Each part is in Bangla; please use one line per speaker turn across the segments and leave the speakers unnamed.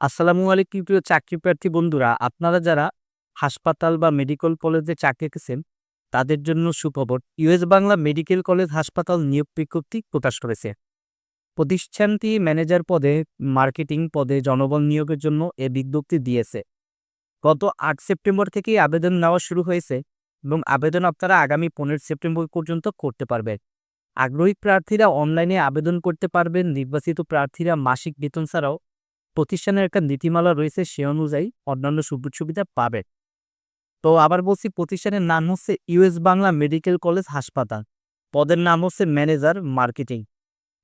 আসসালামু আলাইকুম প্রিয় চাকরি প্রার্থী বন্ধুরা, আপনারা যারা হাসপাতাল বা মেডিকেল কলেজে চাকরি রেখেছেন তাদের জন্য সুখবর, ইউএস বাংলা মেডিকেল কলেজ হাসপাতাল নিয়োগ বিজ্ঞপ্তি প্রকাশ করেছে। প্রতিষ্ঠানটি ম্যানেজার পদে, মার্কেটিং পদে জনবল নিয়োগের জন্য এ বিজ্ঞপ্তি দিয়েছে। গত আট সেপ্টেম্বর থেকেই আবেদন নেওয়া শুরু হয়েছে এবং আবেদন আপনারা আগামী পনেরো সেপ্টেম্বর পর্যন্ত করতে পারবেন। আগ্রহী প্রার্থীরা অনলাইনে আবেদন করতে পারবেন, নির্বাচিত প্রার্থীরা মাসিক বেতন ছাড়াও প্রতিষ্ঠানের একটা নীতিমালা রয়েছে সে অনুযায়ী অন্যান্য সুযোগ সুবিধা পাবে। তো আবার বলছি প্রতিষ্ঠানের নাম হচ্ছে ইউএস বাংলা মেডিকেল কলেজ হাসপাতাল। পদের নাম হচ্ছে ম্যানেজার মার্কেটিং।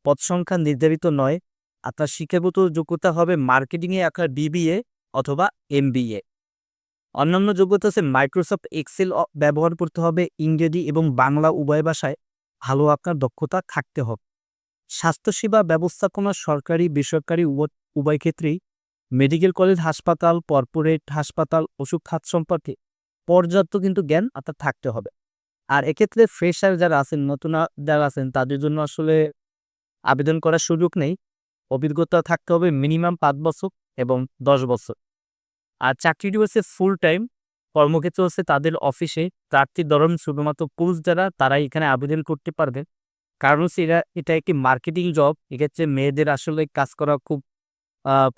পদ সংখ্যা নির্ধারিত নয় আপনার শিক্ষাগত যোগ্যতা হবে মার্কেটিংয়ে আপনার বিবিএ অথবা এমবিএ। অন্যান্য যোগ্যতা হচ্ছে মাইক্রোসফট এক্সেল ব্যবহার করতে হবে ইংরেজি এবং বাংলা উভয় ভাষায়। ভালো আপনার দক্ষতা থাকতে হবে। স্বাস্থ্যসেবা ব্যবস্থাপনা সরকারি, বেসরকারি উভয়- ক্ষেত্রেই মেডিকেল কলেজ, হাসপাতাল, কর্পোরেট হাসপাতাল ওষুধ খাত সম্পর্কে পর্যাপ্ত কিন্তু জ্ঞান আপনার থাকতে হবে। আর এক্ষেত্রে ফ্রেশার যারা আছেন, নতুন যারা আছেন, তাদের জন্য আসলে আবেদন করার সুযোগ নেই। অভিজ্ঞতা থাকতে হবে মিনিমাম পাঁচ বছর এবং দশ বছর। আর চাকরিটি হচ্ছে ফুল টাইম কর্মক্ষেত্র হচ্ছে তাদের অফিসে প্রার্থীর ধরন শুধুমাত্র পুরুষ যারা, তারাই এখানে আবেদন করতে পারবে কারণ হচ্ছে এরা, এটা একটি মার্কেটিং জব এক্ষেত্রে মেয়েদের আসলে কাজ করা খুব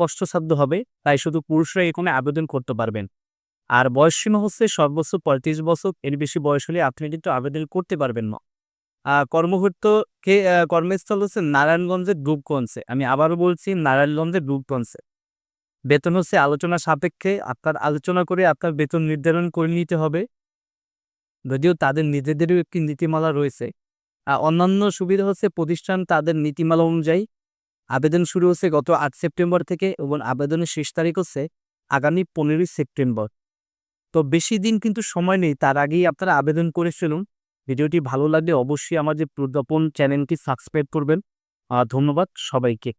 কষ্টসাধ্য হবে, তাই শুধু পুরুষরা এখানে আবেদন করতে পারবেন। আর বয়সসীমা হচ্ছে সর্বোচ্চ পঁয়ত্রিশ বছর, এর বেশি বয়স হলে আপনি কিন্তু আবেদন করতে পারবেন না। কর্মক্ষেত্রকে কর্মস্থল হচ্ছে নারায়ণগঞ্জের রূপগঞ্জে, আমি আবারও বলছি নারায়ণগঞ্জের রূপগঞ্জে। বেতন হচ্ছে আলোচনা সাপেক্ষে, আপনার আলোচনা করে আপনার বেতন নির্ধারণ করে নিতে হবে। যদিও তাদের নিজেদেরও একটি নীতিমালা রয়েছে। অন্যান্য সুবিধা হচ্ছে প্রতিষ্ঠান তাদের নীতিমালা অনুযায়ী আবেদন শুরু হচ্ছে গত আট সেপ্টেম্বর থেকে এবং আবেদনের শেষ তারিখ হচ্ছে আগামী পনেরোই সেপ্টেম্বর। তো বেশি দিন কিন্তু সময় নেই, তার আগেই আপনারা আবেদন করে ফেলুন। ভিডিওটি ভালো লাগলে অবশ্যই আমার যে প্রজ্ঞাপন চ্যানেলটি সাবস্ক্রাইব করবেন। ধন্যবাদ সবাইকে।